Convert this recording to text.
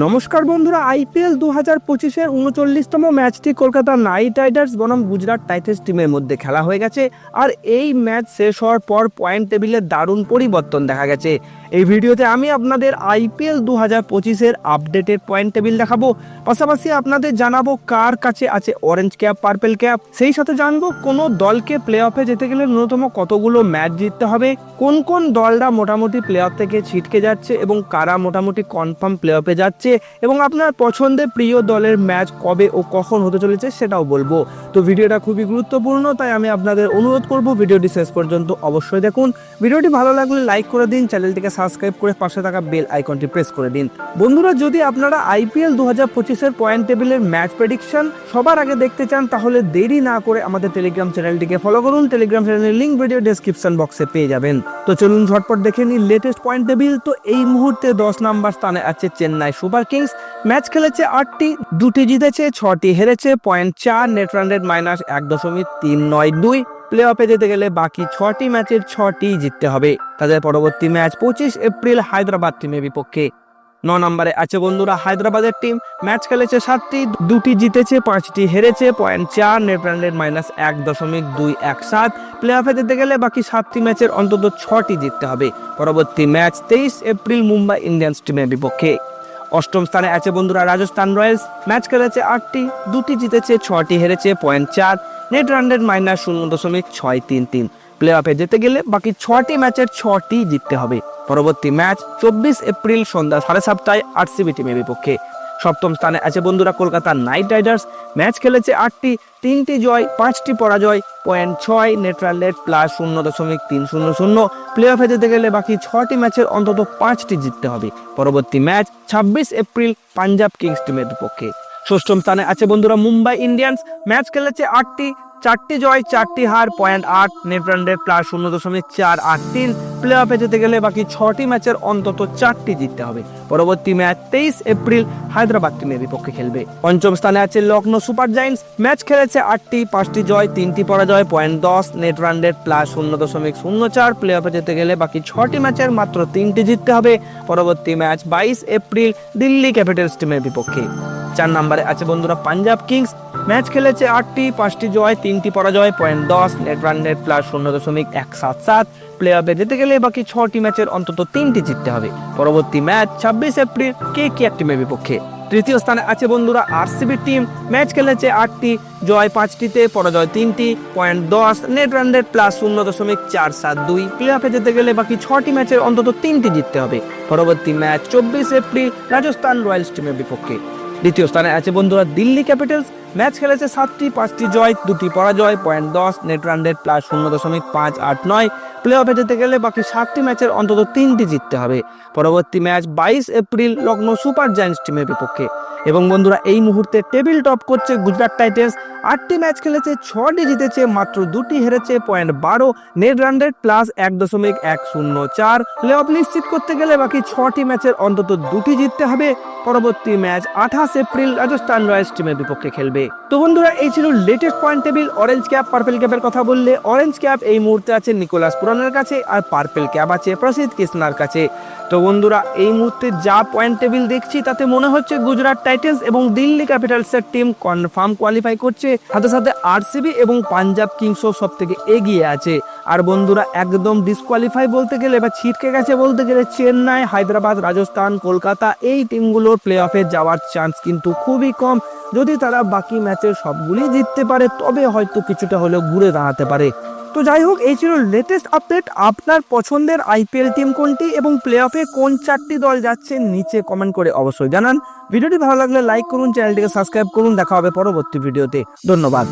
নমস্কার বন্ধুরা, আইপিএল দু হাজার পঁচিশের উনচল্লিশতম ম্যাচটি কলকাতা নাইট রাইডার্স বনাম গুজরাট টাইটান্স টিমের মধ্যে খেলা হয়ে গেছে। আর এই ম্যাচ শেষ হওয়ার পর পয়েন্ট টেবিলে দারুণ পরিবর্তন দেখা গেছে। এই ভিডিওতে আমি আপনাদের আইপিএল দু হাজার পঁচিশের আপডেটের পয়েন্ট টেবিল দেখাবো। পাশাপাশি আপনাদের জানাব কার কাছে আছে অরেঞ্জ ক্যাপ পার্পেল ক্যাপ সেই সাথে জানব কোনো দলকে প্লে অফে যেতে গেলে ন্যূনতম কতগুলো ম্যাচ জিততে হবে, কোন কোন দলরা মোটামুটি প্লে অফ থেকে ছিটকে যাচ্ছে এবং কারা মোটামুটি কনফার্ম প্লে অফে যাচ্ছে এবং আপনার পছন্দের প্রিয় দলের ম্যাচ কবে ও কখন হতে চলেছে সেটাও বলব। তো ভিডিওটা খুবই গুরুত্বপূর্ণ, তাই আমি আপনাদের অনুরোধ করব ভিডিওটি শেষ পর্যন্ত অবশ্যই দেখুন। ভিডিওটি ভালো লাগলে লাইক করে দিন চ্যানেলটিকে সাবস্ক্রাইব করে পাশে থাকা বেল আইকনটি প্রেস করে দিন। বন্ধুরা, যদি আপনারা আইপিএল দু হাজার পঁচিশের পয়েন্ট টেবিলের ম্যাচ প্রেডিকশন সবার আগে দেখতে চান, তাহলে দেরি না করে আমাদের টেলিগ্রাম চ্যানেলটিকে ফলো করুন। টেলিগ্রাম চ্যানেলের লিঙ্ক ভিডিও ডেসক্রিপশন বক্সে পেয়ে যাবেন। তো চলুন ঝটপট দেখে নিন লেটেস্ট পয়েন্ট টেবিল তো এই মুহূর্তে দশ নাম্বার স্থানে আছে চেন্নাই সুপার কিংস। ম্যাচ খেলেছে আটটি, দুটি জিতেছে, ছটি হেরেছে। পয়েন্ট চার নেট রান রেট মাইনাস এক দশমিক তিন নয় দুই। প্লে অফে যেতে গেলে বাকি ছটি ম্যাচের ছটি জিততে হবে। তাদের পরবর্তী ম্যাচ পঁচিশ এপ্রিল হায়দ্রাবাদ টিমের বিপক্ষে। ন নম্বরে আছে বন্ধুরা হায়দ্রাবাদের টিম ম্যাচ খেলেছে সাতটি, দুটি জিতেছে, পাঁচটি হেরেছে পয়েন্ট চার নেট মাইনাস এক দশমিক দুই এক সাত। প্লে অফে যেতে গেলে বাকি সাতটি ম্যাচের অন্তত ছটি জিততে হবে। পরবর্তী ম্যাচ তেইশ এপ্রিল মুম্বাই ইন্ডিয়ান্স টিমের বিপক্ষে। অষ্টম স্থানে আছে বন্ধুরা রাজস্থান রয়্যালস ম্যাচ খেলেছে আটটি, দুটি জিতেছে, ছটি হেরেছে পয়েন্ট চার। নেট রান রেট মাইনাস শূন্য দশমিক ছয় তিন তিন। প্লে অফে যেতে গেলে বাকি ছটি ম্যাচের ছটি জিততে হবে। পরবর্তী ম্যাচ চব্বিশ এপ্রিল সন্ধ্যা সাড়ে সাতটায় আরসিবি টিমের বিপক্ষে। সপ্তম স্থানে আছে বন্ধুরা কলকাতা নাইট রাইডার্স। ম্যাচ খেলেছে আটটি, তিনটি জয়, পাঁচটি পরাজয় পয়েন্ট ছয় নেট রেট প্লাস শূন্য দশমিক তিন শূন্য শূন্য। প্লে অফে যেতে গেলে বাকি ছটি ম্যাচের অন্তত পাঁচটি জিততে হবে। পরবর্তী ম্যাচ ছাব্বিশ এপ্রিল পাঞ্জাব কিংস টিমের বিপক্ষে। ষষ্ঠম স্থানে আছে বন্ধুরা মুম্বাই ইন্ডিয়ান্স। ম্যাচ খেলেছে আটটি চারটি জয়, চারটি হার পয়েন্ট আট। নেট প্লাস শূন্য দশমিক চার আট তিন। প্লে অফে যেতে গেলে বাকি ছটি ম্যাচের অন্তত চারটি জিততে হবে। পরবর্তী ম্যাচ তেইশ এপ্রিল হায়দ্রাবাদ টিমের বিপক্ষে খেলবে। পঞ্চম স্থানে আছে লখনৌ সুপার জাইন্টস ম্যাচ খেলেছে আটটি, পাঁচটি জয়, তিনটি পরাজয় পয়েন্ট দশ। নেট রান প্লাস শূন্য দশমিক শূন্য চার। প্লে অফে যেতে গেলে বাকি ছটি ম্যাচের মাত্র তিনটি জিততে হবে। পরবর্তী ম্যাচ বাইশ এপ্রিল দিল্লি ক্যাপিটালস টিমের বিপক্ষে। চার নম্বরে আছে বন্ধুরা পাঞ্জাব কিংস। ম্যাচ খেলেছে আটটি, পাঁচটি জয়, তিনটি পরাজয় পয়েন্ট দশ নেট রান নেট প্লাস শূন্য দশমিক এক সাত সাত। প্লে অফে যেতে গেলে বাকি ছটি ম্যাচের অন্তত তিনটি জিততে হবে। পরবর্তী ম্যাচ ছাব্বিশ এপ্রিল, কে কে টিমের বিপক্ষে? তৃতীয় স্থানে আছে বন্ধুরা আরসিবি টিম ম্যাচ খেলেছে আটটি, জয় পাঁচটিতে, পরাজয় তিনটি পয়েন্ট দশ নেট রান রেট প্লাস শূন্য দশমিক চার সাত দুই। প্লে অফে যেতে গেলে বাকি ছটি ম্যাচের অন্তত তিনটি জিততে হবে। পরবর্তী ম্যাচ চব্বিশ এপ্রিল, রাজস্থান রয়্যালস টিমের বিপক্ষে। দ্বিতীয় স্থানে আছে বন্ধুরা দিল্লি ক্যাপিটালস। ম্যাচ খেলেছে সাতটি, পাঁচটি জয়, দুটি পরাজয় পয়েন্ট দশ নেট রান রেট প্লাস শূন্য দশমিক পাঁচ আট নয়। প্লে অফে যেতে গেলে বাকি সাতটি ম্যাচের অন্তত তিনটি জিততে হবে। পরবর্তী ম্যাচ বাইশ এপ্রিল লখনৌ সুপার জায়ান্টস টিমের বিপক্ষে। এবং বন্ধুরা, এই মুহূর্তে টেবিল টপ করছে গুজরাট টাইটেন্স। আটটি ম্যাচ খেলেছে, ছটি জিতেছে, মাত্র দুটি হেরেছে, পয়েন্ট বারো। নেট রান রেট প্লাস এক দশমিক এক শূন্য চার। প্লে অফ নিশ্চিত করতে গেলে বাকি ছটি ম্যাচের অন্তত দুটি জিততে হবে। পরবর্তী ম্যাচ আঠাশ এপ্রিল রাজস্থান রয়্যালস টিমের বিপক্ষে খেলবে। তো বন্ধুরা, এই ছিল latest point table orange cap purple ক্যাপের কথা বললে অরেঞ্জ ক্যাপ এই মুহূর্তে আছে নিকোলাস পুরানের কাছে আর পার্পেল ক্যাব আছে, প্রসিদ্ধ কৃষ্ণার কাছে। তো বন্ধুরা, এই মুহূর্তে যা পয়েন্ট টেবিল দেখছি, তাতে মনে হচ্ছে গুজরাট টাইটেন্স এবং দিল্লি ক্যাপিটালসের টিম কনফার্ম কোয়ালিফাই করছে। সাথে সাথে আরসিবি এবং পাঞ্জাব কিংসও সব থেকে এগিয়ে আছে। আর বন্ধুরা, একদম ডিসকোয়ালিফাই বলতে গেলে বা ছিটকে গেছে বলতে গেলে চেন্নাই, হায়দ্রাবাদ, রাজস্থান, কলকাতা এই টিমগুলোর প্লে অফে যাওয়ার চান্স কিন্তু খুবই কম। যদি তারা বাকি ম্যাচের সবগুলি জিততে পারে, তবে হয়তো কিছুটা হলেও ঘুরে দাঁড়াতে পারে। তো যাই হোক, এই ছিল লেটেস্ট আপডেট আপনার পছন্দের আইপিএল টিম কোনটি এবং প্লে অফে কোন চারটি দল যাচ্ছে নিচে কমেন্ট করে অবশ্যই জানান। ভিডিওটি ভালো লাগলে লাইক করুন চ্যানেলটিকে সাবস্ক্রাইব করুন। দেখা হবে পরবর্তী ভিডিওতে। ধন্যবাদ।